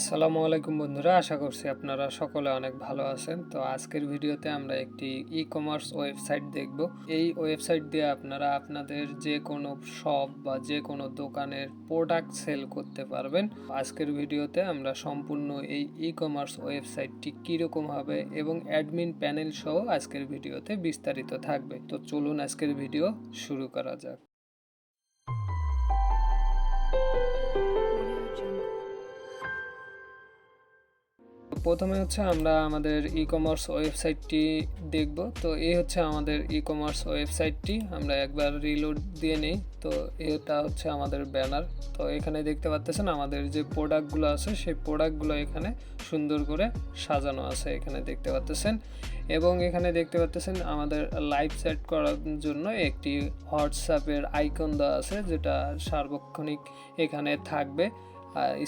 আসসালামু আলাইকুম বন্ধুরা, আশা করছি আপনারা সকলে অনেক ভালো আছেন। তো আজকের ভিডিওতে আমরা একটি ই কমার্স ওয়েবসাইট দেখব। এই ওয়েবসাইট দিয়ে আপনারা আপনাদের যে কোনো শপ বা যে কোনো দোকানের প্রোডাক্ট সেল করতে পারবেন। আজকের ভিডিওতে আমরা সম্পূর্ণ এই ই কমার্স ওয়েবসাইটটি কীরকম হবে এবং অ্যাডমিন প্যানেল সহ আজকের ভিডিওতে বিস্তারিত থাকবে। তো চলুন আজকের ভিডিও শুরু করা যাক। প্রথমে হচ্ছে আমরা আমাদের ই কমার্স ওয়েবসাইটটি দেখব। তো এই হচ্ছে আমাদের ই কমার্স ওয়েবসাইটটি আমরা একবার রিলোড দিয়ে নেই। তো এটা হচ্ছে আমাদের ব্যানার তো এখানে দেখতে পাচ্ছেন আমাদের যে প্রোডাক্টগুলো আছে, সেই প্রোডাক্টগুলো এখানে সুন্দর করে সাজানো আছে এখানে দেখতে পাচ্ছেন এবং এখানে দেখতে পাচ্ছেন আমাদের লাইভ সেট করার জন্য একটি হোয়াটসঅ্যাপের আইকন দেওয়া আছে, যেটা সার্বক্ষণিক এখানে থাকবে।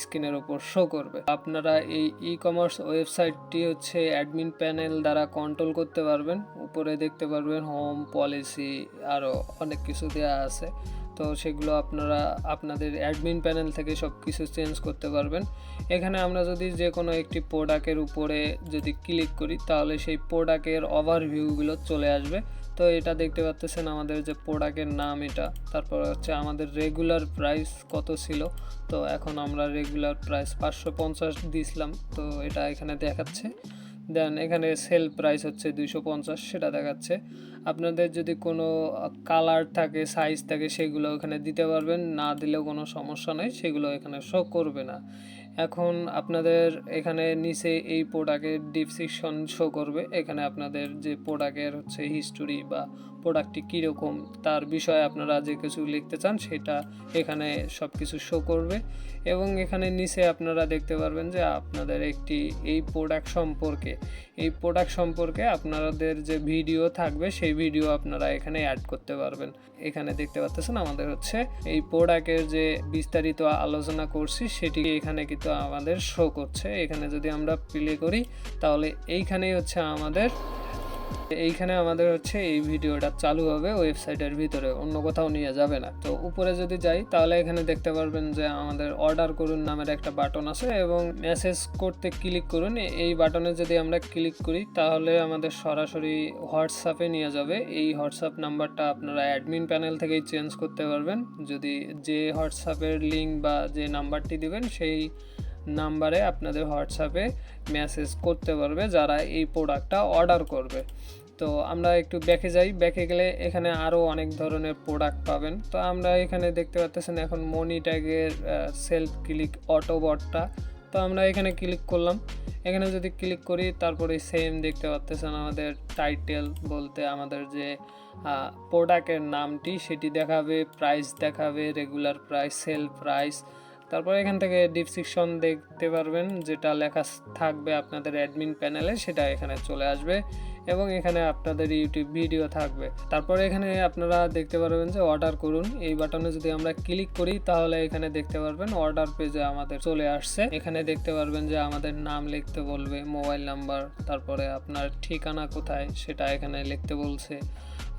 স্ক্রিনের ওপর শো করবে। আপনারা এই ই কমার্স ওয়েবসাইটটি হচ্ছে অ্যাডমিন প্যানেল দ্বারা কন্ট্রোল করতে পারবেন। উপরে দেখতে পারবেন হোম পলিসি আরও অনেক কিছু দেওয়া আছে। তো সেগুলো আপনারা আপনাদের অ্যাডমিন প্যানেল থেকে সব কিছু চেঞ্জ করতে পারবেন। এখানে আমরা যদি যে কোনো একটি প্রোডাক্টের উপরে যদি ক্লিক করি, তাহলে সেই প্রোডাক্টের ওভারভিউগুলো চলে আসবে। তো এটা দেখতে পাচ্ছেন আমাদের যে প্রোডাক্টের নাম এটা। তারপর হচ্ছে আমাদের রেগুলার প্রাইস কত ছিল? তো এখন আমরা রেগুলার প্রাইস পাঁচশো পঞ্চাশ দিয়েছিলাম তো এটা এখানে দেখাচ্ছে। দেন এখানে সেল প্রাইস হচ্ছে দুইশো পঞ্চাশ, সেটা দেখাচ্ছে। আপনাদের যদি কোনো কালার থাকে সাইজ থাকে, সেগুলো এখানে দিতে পারবেন। না দিলেও কোনো সমস্যা নেই, সেগুলো এখানে শো করবে না। এখন আপনাদের এখানে নিচে এই প্রোডাক্টের ডিসক্রিপশন শো করবে। এখানে আপনাদের যে প্রোডাক্টের হচ্ছে হিস্টোরি বা প্রোডাক্টটি কীরকম, তার বিষয়ে আপনারা যে কিছু লিখতে চান সেটা এখানে সব কিছু শো করবে। এবং এখানে নিচে আপনারা দেখতে পারবেন যে আপনাদের একটি এই প্রোডাক্ট সম্পর্কে, এই প্রোডাক্ট সম্পর্কে আপনাদের যে ভিডিও থাকবে সেই ভিডিও আপনারা এখানে অ্যাড করতে পারবেন। এখানে দেখতে পাচ্ছেন আমাদের হচ্ছে এই প্রোডাক্টের যে বিস্তারিত আলোচনা করছি সেটি এখানে কিন্তু আমাদের শো করছে। এখানে যদি আমরা প্লে করি তাহলে এইখানেই হচ্ছে আমাদের এইখানে আমাদের হচ্ছে এই ভিডিওটা চালু হবে ওয়েবসাইটের ভিতরে, অন্য কোথাও নিয়ে যাবে না। তো উপরে যদি যাই, তাহলে এখানে দেখতে পারবেন যে আমাদের অর্ডার করুন নামের একটা বাটন আছে এবং মেসেজ করতে ক্লিক করুন। এই বাটনে যদি আমরা ক্লিক করি, তাহলে আমাদের সরাসরি হোয়াটসঅ্যাপে নিয়ে যাবে। এই হোয়াটসঅ্যাপ নাম্বারটা আপনারা অ্যাডমিন প্যানেল থেকেই চেঞ্জ করতে পারবেন। যদি যে হোয়াটসঅ্যাপের লিঙ্ক বা যে নাম্বারটি দিবেন, সেই নাম্বারে আপনাদের হোয়াটসঅ্যাপে মেসেজ করতে পারবে যারা এই প্রোডাক্টটা অর্ডার করবে। তো আমরা একটু ব্যাকে যাই। ব্যাকে গেলে এখানে আরও অনেক ধরনের প্রোডাক্ট পাবেন। তো আমরা এখানে দেখতে পাচ্ছেন এখন মনি ট্যাগের সেলফ ক্লিক অটো বটটা তো আমরা এখানে ক্লিক করলাম। এখানে যদি ক্লিক করি, তারপরে সেম দেখতে পাচ্ছেন আমাদের টাইটেল বলতে আমাদের যে প্রোডাক্টের নামটি, সেটি দেখাবে প্রাইস দেখাবে রেগুলার প্রাইস সেল প্রাইস তারপর এখান থেকে ডিসক্রিপশন দেখতে পারবেন যেটা লেখা থাকবে আপনাদের অ্যাডমিন প্যানেলে সেটা এখানে চলে আসবে এবং এখানে আপনাদের ইউটিউব ভিডিও থাকবে। তারপরে এখানে আপনারা দেখতে পারবেন যে অর্ডার করুন। এই বাটনে যদি আমরা ক্লিক করি, তাহলে এখানে দেখতে পারবেন অর্ডার পেজে আমাদের চলে আসছে। এখানে দেখতে পারবেন যে আমাদের নাম লিখতে বলবে মোবাইল নাম্বার তারপরে আপনার ঠিকানা কোথায়, সেটা এখানে লিখতে বলছে।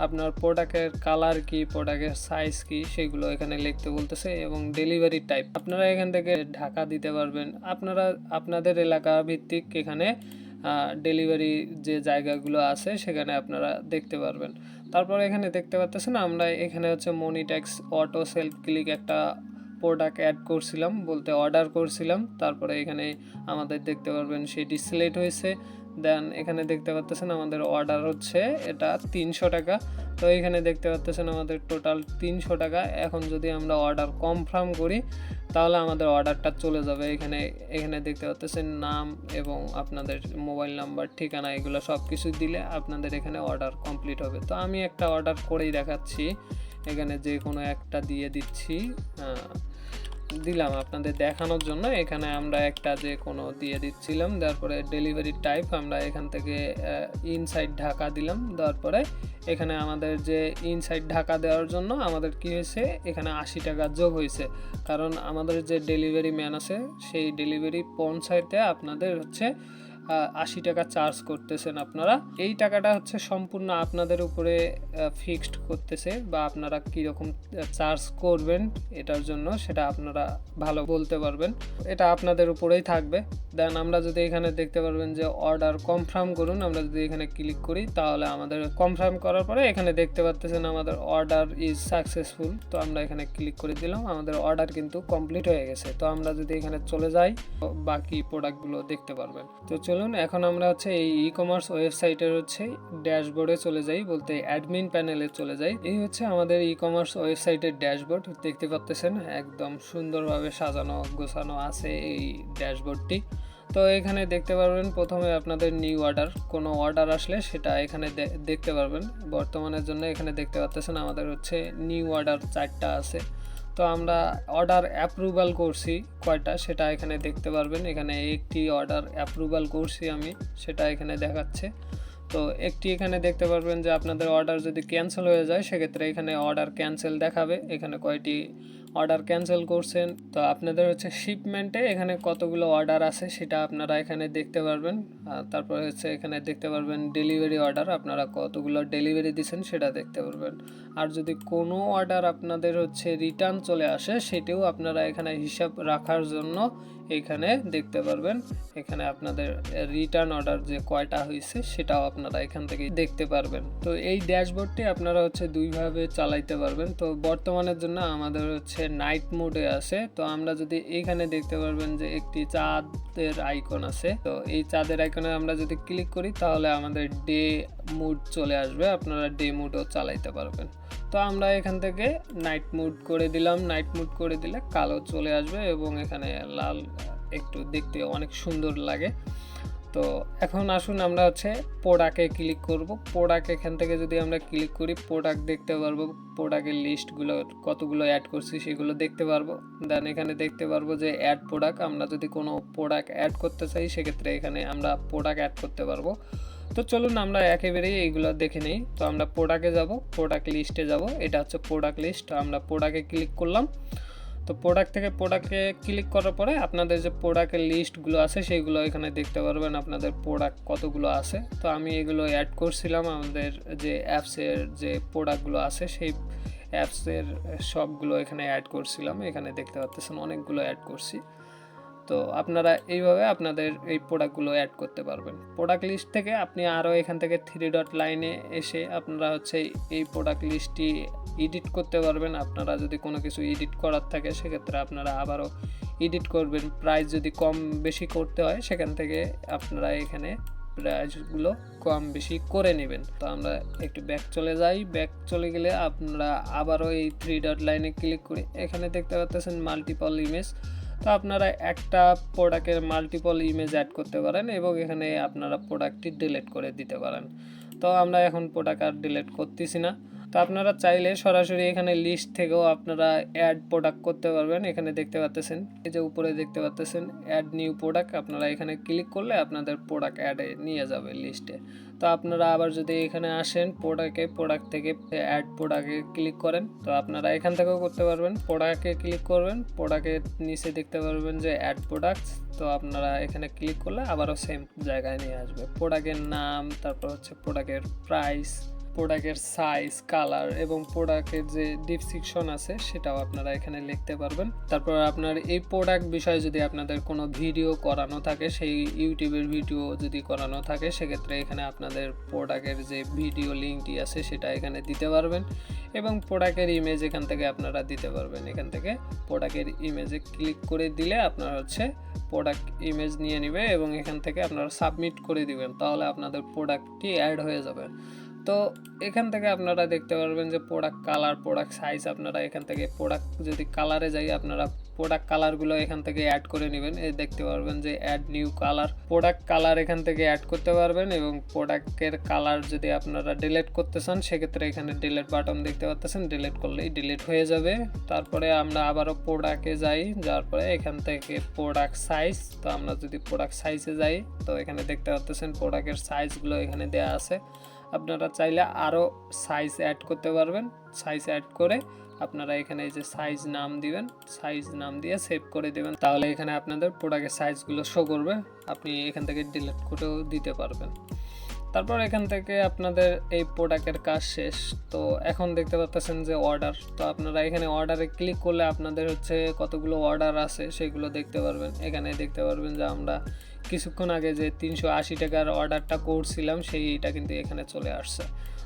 আপনার প্রোডাক্টের কালার কি প্রোডাক্টের সাইজ কি, সেগুলো এখানে লিখতে বলতেছে এবং ডেলিভারি টাইপ আপনারা এখান থেকে ঢাকা দিতে পারবেন। আপনারা, আপনাদের এলাকা ভিত্তিক এখানে ডেলিভারি যে জায়গাগুলো আছে, সেখানে আপনারা দেখতে পারবেন। তারপর এখানে দেখতে পাচ্ছেন আমরা এখানে হচ্ছে মনিট্যাক্স অটো সেলফ ক্লিক একটা প্রোডাক্ট অ্যাড করছিলাম, বলতে অর্ডার করছিলাম। তারপরে এখানে আমাদের দেখতে পারবেন, সেটি সিলেক্ট হয়েছে। দেন এখানে দেখতে পাচ্ছেন আমাদের অর্ডার হচ্ছে, এটা তিনশো টাকা। তো এখানে দেখতে পাচ্ছেন আমাদের টোটাল তিনশো টাকা। এখন যদি আমরা অর্ডার কনফার্ম করি, তাহলে আমাদের অর্ডারটা চলে যাবে। এখানে এখানে দেখতে পাচ্ছেন নাম এবং আপনাদের মোবাইল নাম্বার ঠিকানা, এগুলো সব কিছু দিলে আপনাদের এখানে অর্ডার কমপ্লিট হবে। তো আমি একটা অর্ডার করেই দেখাচ্ছি। এখানে যে কোনো একটা দিয়ে দিচ্ছি। দিলাম আপনাদের দেখানোর জন্য। এখানে আমরা একটা যে কোনো দিয়ে দিচ্ছিলাম, তারপরে ডেলিভারি টাইপ আমরা এখান থেকে ইনসাইড ঢাকা দিলাম। তারপরে পরে এখানে আমাদের যে ইনসাইড ঢাকা দেওয়ার জন্য আমাদের কি হয়েছে? এখানে আশি টাকা যোগ হয়েছে। কারণ আমাদের যে ডেলিভারি ম্যান আছে, সেই ডেলিভারি পৌঁছাইতে আপনাদের হচ্ছে আশি টাকা চার্জ করতেছেন আপনারা। এই টাকাটা হচ্ছে সম্পূর্ণ আপনাদের উপরে ফিক্সড করতেছে বা আপনারা কীরকম চার্জ করবেন এটার জন্য সেটা আপনারা ভালো বলতে পারবেন। এটা আপনাদের উপরেই থাকবে। দেন আমরা যদি এখানে দেখতে পারবেন যে অর্ডার কনফার্ম করুন, আমরা যদি এখানে ক্লিক করি, তাহলে আমাদের কনফার্ম করার পরে এখানে দেখতে পাচ্ছেন আমাদের অর্ডার ইজ সাকসেসফুল তো আমরা এখানে ক্লিক করে দিলাম, আমাদের অর্ডার কিন্তু কমপ্লিট হয়ে গেছে। তো আমরা যদি এখানে চলে যাই, বাকি প্রোডাক্টগুলো দেখতে পারবেন। তো চলুন, এখন আমরা হচ্ছে এই ই কমার্স ওয়েবসাইটের হচ্ছে ড্যাশবোর্ডে চলে যাই বলতে অ্যাডমিন প্যানেলে চলে যাই। এই হচ্ছে আমাদের ই কমার্স ওয়েবসাইটের ড্যাশবোর্ড দেখতে পাচ্ছেন একদম সুন্দরভাবে সাজানো, গোছানো আছে এই ড্যাশবোর্ডটি তো এখানে দেখতে পারবেন, প্রথমে আপনাদের নিউ অর্ডার কোনো অর্ডার আসলে সেটা এখানে দেখতে পারবেন। বর্তমানের জন্য এখানে দেখতে পাচ্ছেন আমাদের হচ্ছে নিউ অর্ডার চারটা আছে। তো আমরা অর্ডার অ্যাপ্রুভাল করছি কয়টা সেটা এখানে দেখতে পারবেন। এখানে একটি অর্ডার অ্যাপ্রুভাল করছি আমি, সেটা এখানে দেখাচ্ছে। তো একটি এখানে দেখতে পারবেন যে আপনাদের অর্ডার যদি ক্যান্সেল হয়ে যায়, সেক্ষেত্রে এখানে অর্ডার ক্যান্সেল দেখাবে। এখানে কয়টি অর্ডার ক্যান্সেল করছেন। তো আপনাদের হচ্ছে শিপমেন্টে এখানে কতগুলো অর্ডার আছে সেটা আপনারা এখানে দেখতে পারবেন। তারপরে হচ্ছে এখানে দেখতে পারবেন ডেলিভারি অর্ডার আপনারা কতগুলো ডেলিভারি দিচ্ছেন সেটা দেখতে পারবেন। আর যদি কোনো অর্ডার আপনাদের হচ্ছে রিটার্ন চলে আসে, সেটিও আপনারা এখানে হিসাব রাখার জন্য এখানে দেখতে পারবেন। এখানে আপনাদের রিটার্ন অর্ডার যে কয়টা হয়েছে সেটাও আপনারা এখান থেকে দেখতে পারবেন। তো এই ড্যাশবোর্ডটি আপনারা হচ্ছে দুইভাবে চালাইতে পারবেন। তো বর্তমানের জন্য আমাদের হচ্ছে নাইট মোডে আছে, তো আমরা যদি এখানে দেখতে পারবেন যে একটি চাঁদের আইকন আছে, তো এই চাঁদের আইকনে আমরা যদি ক্লিক করি, তাহলে আমাদের ডে মুড চলে আসবে, আপনারা ডে মুডও চালাইতে পারবেন। তো আমরা এখান থেকে নাইট মুড করে দিলাম নাইট মুড করে দিলে কালো চলে আসবে এবং এখানে লাল একটু দেখতে অনেক সুন্দর লাগে। তো এখন আসুন আমরা হচ্ছে প্রোডাক্টে ক্লিক করব। প্রোডাক্ট এখান থেকে যদি আমরা ক্লিক করি প্রোডাক্ট দেখতে পারব। প্রোডাক্টের লিস্টগুলো কতগুলো অ্যাড করছি সেগুলো দেখতে পারব। দেন এখানে দেখতে পারব যে অ্যাড প্রোডাক্ট আমরা যদি কোনো প্রোডাক্ট অ্যাড করতে চাই, সেক্ষেত্রে এখানে আমরা প্রোডাক্ট অ্যাড করতে পারব। তো চলুন আমরা একেবারেই এইগুলো দেখে নিই। তো আমরা প্রোডাক্টে যাব প্রোডাক্ট লিস্টে যাব। এটা হচ্ছে প্রোডাক্ট লিস্ট আমরা প্রোডাক্টে ক্লিক করলাম। তো প্রোডাক্ট থেকে প্রোডাক্টে ক্লিক করার পরে আপনাদের যে প্রোডাক্টের লিস্টগুলো আছে সেইগুলো এখানে দেখতে পারবেন আপনাদের প্রোডাক্ট কতগুলো আছে। তো আমি এগুলো অ্যাড করছিলাম, আমাদের যে অ্যাপসের যে প্রোডাক্টগুলো আছে, সেই অ্যাপসের সবগুলো এখানে অ্যাড করছিলাম। এখানে দেখতে পাচ্ছেন অনেকগুলো অ্যাড করছি। তো আপনারা এইভাবে আপনাদের এই প্রোডাক্টগুলো অ্যাড করতে পারবেন। প্রোডাক্ট লিস্ট থেকে আপনি আরও এখান থেকে থ্রি ডট লাইনে এসে আপনারা হচ্ছে এই প্রোডাক্ট লিস্টটি এডিট করতে পারবেন। আপনারা যদি কোনো কিছু এডিট করার থাকে, সেক্ষেত্রে আপনারা আবারও এডিট করবেন। প্রাইস যদি কম বেশি করতে হয়, সেখান থেকে আপনারা এখানে প্রাইসগুলো কম বেশি করে নেবেন। তো আমরা একটু ব্যাক চলে যাই। ব্যাক চলে গেলে আপনারা আবারও এই থ্রি ডট লাইনে ক্লিক করি এখানে দেখতে পাচ্ছেন মাল্টিপল ইমেজ তো আপনারা একটা প্রোডাক্টের মাল্টিপল ইমেজ অ্যাড করতে পারেন এবং এখানে আপনারা প্রোডাক্টটি ডিলেট করে দিতে পারেন। তো আমরা এখন প্রোডাক্ট আর ডিলেট করতেছি না। তো আপনারা চাইলে সরাসরি এখানে লিস্ট থেকেও আপনারা অ্যাড প্রোডাক্ট করতে পারবেন। এখানে দেখতে পাচ্ছেন এই যে উপরে দেখতে পাচ্ছেন অ্যাড নিউ প্রোডাক্ট আপনারা এখানে ক্লিক করলে আপনাদের প্রোডাক্ট অ্যাডে নিয়ে যাবে লিস্টে তো আপনারা আবার যদি এখানে আসেন প্রোডাক্টে প্রোডাক্ট থেকে অ্যাড প্রোডাক্টে ক্লিক করেন, তো আপনারা এখান থেকেও করতে পারবেন। প্রোডাক্টে ক্লিক করবেন প্রোডাক্টের নিচে দেখতে পারবেন যে অ্যাড প্রোডাক্ট তো আপনারা এখানে ক্লিক করলে আবারও সেম জায়গায় নিয়ে আসবে। প্রোডাক্টের নাম, তারপর হচ্ছে প্রোডাক্টের প্রাইস প্রোডাক্টের সাইজ কালার এবং প্রোডাক্টের যে ডিসক্রিপশন আছে সেটাও আপনারা এখানে লিখতে পারবেন। তারপর আপনার এই প্রোডাক্ট বিষয়ে যদি আপনাদের কোনো ভিডিও করানো থাকে, সেই ইউটিউবের ভিডিও যদি করানো থাকে, সেক্ষেত্রে এখানে আপনাদের প্রোডাক্টের যে ভিডিও লিঙ্কটি আছে সেটা এখানে দিতে পারবেন এবং প্রোডাক্টের ইমেজ এখান থেকে আপনারা দিতে পারবেন। এখান থেকে প্রোডাক্টের ইমেজে ক্লিক করে দিলে আপনার হচ্ছে প্রোডাক্ট ইমেজ নিয়ে নেবে এবং এখান থেকে আপনারা সাবমিট করে দিবেন, তাহলে আপনাদের প্রোডাক্টটি অ্যাড হয়ে যাবে। তো এখান থেকে আপনারা দেখতে পারবেন যে প্রোডাক্ট কালার প্রোডাক্ট সাইজ আপনারা এখান থেকে প্রোডাক্ট যদি কালারে যাই, আপনারা প্রোডাক্ট কালারগুলো এখান থেকে অ্যাড করে নেবেন। এই দেখতে পারবেন যে add new colour product colour এখান থেকে অ্যাড করতে পারবেন এবং প্রোডাক্টের কালার যদি আপনারা ডিলেট করতে চান, সেক্ষেত্রে এখানে ডিলেট বাটন দেখতে পাচ্ছেন ডিলেট করলেই ডিলেট হয়ে যাবে। তারপরে আমরা আবারও প্রোডাক্টে যাই, যাওয়ার পরে এখান থেকে প্রোডাক্ট সাইজ তো আমরা যদি প্রোডাক্ট সাইজে যাই, তো এখানে দেখতে পাচ্ছেন প্রোডাক্টের সাইজগুলো এখানে দেওয়া আছে। আপনারা চাইলে আরও সাইজ অ্যাড করতে পারবেন। সাইজ অ্যাড করে আপনারা এখানে এই যে সাইজ নাম দিবেন সাইজ নাম দিয়ে সেভ করে দেবেন। তাহলে এখানে আপনাদের প্রোডাক্টের সাইজগুলো শো করবে। আপনি এখান থেকে ডিলিট করেও দিতে পারবেন। তারপর এখান থেকে আপনাদের এই প্রোডাক্টের কাজ শেষ। তো এখন দেখতে পাচ্ছেন যে অর্ডার তো আপনারা এখানে অর্ডারে ক্লিক করলে আপনাদের হচ্ছে কতগুলো অর্ডার আছে সেগুলো দেখতে পারবেন। এখানে দেখতে পারবেন যে আমরা কিছুক্ষণ আগে যে তিনশো আশি টাকার অর্ডারটা করছিলাম, সেইটা কিন্তু এখানে চলে আসছে।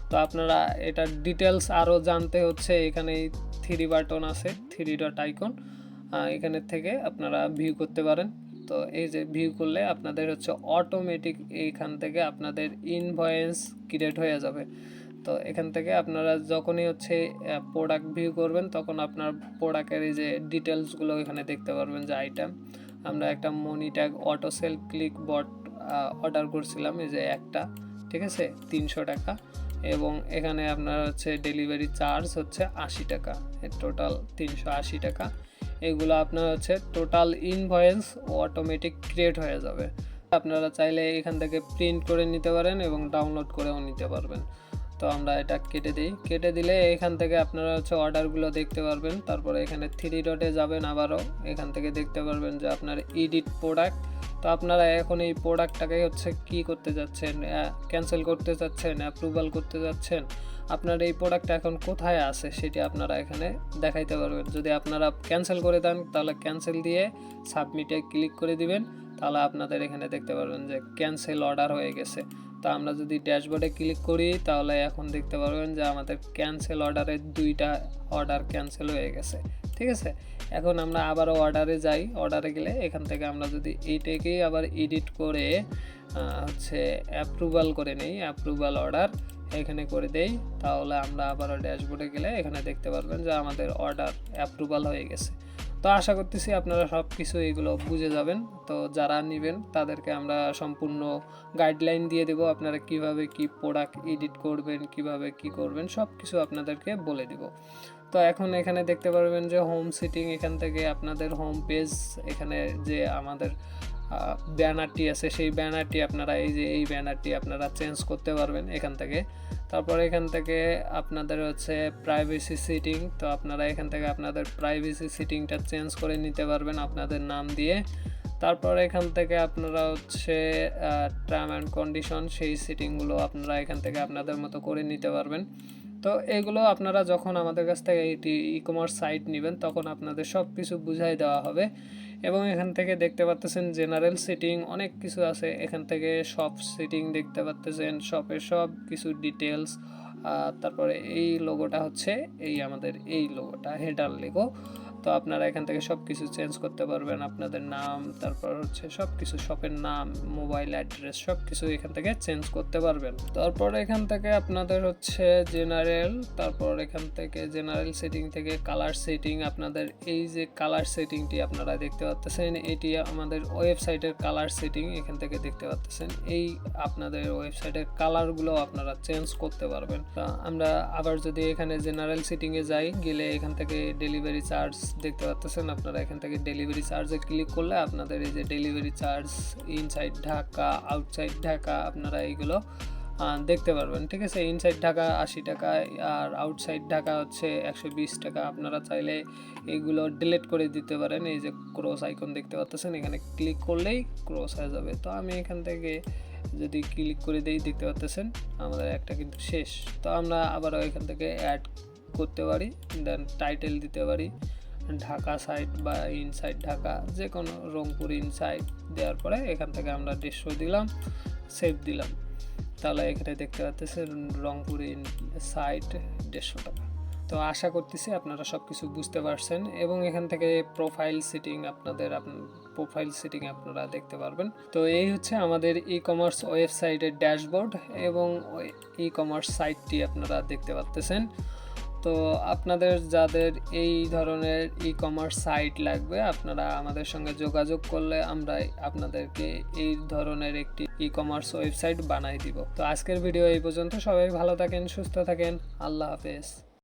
তো আপনারা এটার ডিটেলস আরও জানতে হচ্ছে এখানে থ্রি বাটন আছে থ্রি ডট আইকন এখানের থেকে আপনারা ভিউ করতে পারেন। তো এই যে ভিউ করলে আপনাদের হচ্ছে অটোমেটিক এইখান থেকে আপনাদের ইনভয়েস ক্রিয়েট হয়ে যাবে। তো এখান থেকে আপনারা যখনই হচ্ছে প্রোডাক্ট ভিউ করবেন, তখন আপনার প্রোডাক্টের এই যে ডিটেলসগুলো এখানে দেখতে পারবেন যে আইটেম আমরা একটা money tag auto sell click bot order করছিলাম, এই যে একটা, ঠিক আছে? তিনশো টাকা। এবং এখানে আপনার হচ্ছে ডেলিভারি চার্জ হচ্ছে আশি টাকা। টোটাল তিনশো আশি টাকা। এগুলো আপনার হচ্ছে টোটাল ইনভয়েস অটোমেটিক ক্রিয়েট হয়ে যাবে। আপনারা চাইলে এখান থেকে প্রিন্ট করে নিতে পারেন এবং ডাউনলোড করেও নিতে পারবেন। তো আমরা এটা কেটে দিই। কেটে দিলে এখান থেকে আপনারা হচ্ছে অর্ডারগুলো দেখতে পারবেন। তারপরে এখানে থ্রি ডটে যাবেন আবারও। এখান থেকে দেখতে পারবেন যে আপনার ইডিট প্রোডাক্ট তো আপনারা এখন এই প্রোডাক্টটাকে হচ্ছে কি করতে যাচ্ছেন ক্যান্সেল করতে যাচ্ছেন অ্যাপ্রুভাল করতে যাচ্ছেন, আপনার এই প্রোডাক্ট এখন কোথায় আছে সেটি আপনারা এখানে দেখাইতে পারবেন। যদি আপনারা ক্যান্সেল করে দেন, তাহলে ক্যান্সেল দিয়ে সাবমিটে ক্লিক করে দিবেন, তাহলে আপনাদের এখানে দেখতে পারবেন যে ক্যান্সেল অর্ডার হয়ে গেছে। তো আমরা যদি ড্যাশবোর্ডে ক্লিক করি, তাহলে এখন দেখতে পারবেন যে আমাদের ক্যান্সেল অর্ডারের দুইটা অর্ডার ক্যান্সেল হয়ে গেছে। ঠিক আছে? এখন আমরা আবারও অর্ডারে যাই। অর্ডারে গেলে এখান থেকে আমরা যদি এইটাকেই আবার এডিট করে হচ্ছে অ্যাপ্রুভাল করে নেই অ্যাপ্রুভাল অর্ডার এখানে করে দেই, তাহলে আমরা আবারও ড্যাশবোর্ডে গেলে এখানে দেখতে পারবেন যে আমাদের অর্ডার অ্যাপ্রুভাল হয়ে গেছে। তো আশা করতেছি আপনারা সব কিছু এগুলো বুঝে যাবেন। তো যারা নেবেন তাদেরকে আমরা সম্পূর্ণ গাইডলাইন দিয়ে দেব, আপনারা কীভাবে কি প্রোডাক্ট এডিট করবেন, কীভাবে কি করবেন সব কিছু আপনাদেরকে বলে দেব। তো এখন এখানে দেখতে পারবেন যে হোম সিটিং এখান থেকে আপনাদের হোম পেজ এখানে যে আমাদের ব্যানারটি আছে, সেই ব্যানারটি আপনারা এই যে, এই ব্যানারটি আপনারা চেঞ্জ করতে পারবেন এখান থেকে। তারপর এখান থেকে আপনাদের হচ্ছে প্রাইভেসি সিটিং তো আপনারা এখান থেকে আপনাদের প্রাইভেসি সিটিংটা চেঞ্জ করে নিতে পারবেন আপনাদের নাম দিয়ে। তারপর এখান থেকে আপনারা হচ্ছে টার্ম অ্যান্ড কন্ডিশন সেই সিটিংগুলো আপনারা এখান থেকে আপনাদের মতো করে নিতে পারবেন। তো এগুলো আপনারা যখন আমাদের কাছ থেকে এটি ই কমার্স সাইট নেবেন, তখন আপনাদের সব কিছু বুঝাই দেওয়া হবে। এবং এখান থেকে দেখতে পাচ্তেছেন জেনারেল সিটিং অনেক কিছু আছে। এখান থেকে সব সিটিং দেখতে পাচ্তেছেন শপের সব কিছু ডিটেলস তারপরে এই লোগোটা হচ্ছে এই আমাদের এই লোগোটা হেডার লেগো তো আপনারা এখান থেকে সব কিছু চেঞ্জ করতে পারবেন। আপনাদের নাম, তারপর হচ্ছে সব কিছু শপের নাম মোবাইল অ্যাড্রেস সব কিছু এখান থেকে চেঞ্জ করতে পারবেন। তারপর এখান থেকে আপনাদের হচ্ছে জেনারেল তারপর এখান থেকে জেনারেল সেটিং থেকে কালার সেটিং আপনাদের, এই যে কালার সেটিংটি আপনারা দেখতে পাচ্ছেন এটি আমাদের ওয়েবসাইটের কালার সেটিং এখান থেকে দেখতে পাচ্ছেন এই আপনাদের ওয়েবসাইটের কালারগুলো আপনারা চেঞ্জ করতে পারবেন। আমরা আবার যদি এখানে জেনারেল সেটিংয়ে যাই, গেলে এখান থেকে ডেলিভারি চার্জ দেখতে পাচ্ছেন আপনারা এখান থেকে ডেলিভারি চার্জে ক্লিক করলে আপনাদের এই যে delivery charge inside Dhaka outside Dhaka আপনারা এইগুলো দেখতে পারবেন, ঠিক আছে? ইনসাইড ঢাকা আশি টাকা আর আউটসাইড ঢাকা হচ্ছে একশো বিশ টাকা। আপনারা চাইলে এইগুলো ডিলিট করে দিতে পারেন, এই যে ক্রস আইকন দেখতে পাচ্ছেন এখানে ক্লিক করলেই ক্রস হয়ে যাবে। তো আমি এখান থেকে যদি ক্লিক করে দিই, দেখতে পাচ্ছেন আমাদের একটা কিন্তু শেষ। তো আমরা আবারও এখান থেকে অ্যাড করতে পারি দেন টাইটেল দিতে পারি। ঢাকা সাইড বা ইনসাইড ঢাকা যে কোনো রংপুর ইনসাইড দেওয়ার পরে এখান থেকে আমরা দেড়শো দিলাম সেভ দিলাম। তাহলে এখানে দেখতে পাচ্ছেন রংপুর ইন সাইড দেড়শো টাকা। তো আশা করতেছি আপনারা সব কিছু বুঝতে পারছেন এবং এখান থেকে প্রোফাইল সিটিং আপনাদের প্রোফাইল সিটিং আপনারা দেখতে পারবেন। তো এই হচ্ছে আমাদের ই কমার্স ওয়েবসাইটের ড্যাশবোর্ড এবং ই কমার্স সাইটটি আপনারা দেখতে পাচ্তেছেন তো আপনাদের যাদের এই ধরনের ই কমার্স সাইট লাগবে, আপনারা আমাদের সঙ্গে যোগাযোগ করলে আমরা আপনাদেরকে এই ধরনের একটি ই কমার্স ওয়েবসাইট বানাই দিব। তো আজকের ভিডিও এই পর্যন্ত। সবাই ভালো থাকেন, সুস্থ থাকেন। আল্লাহ হাফেজ।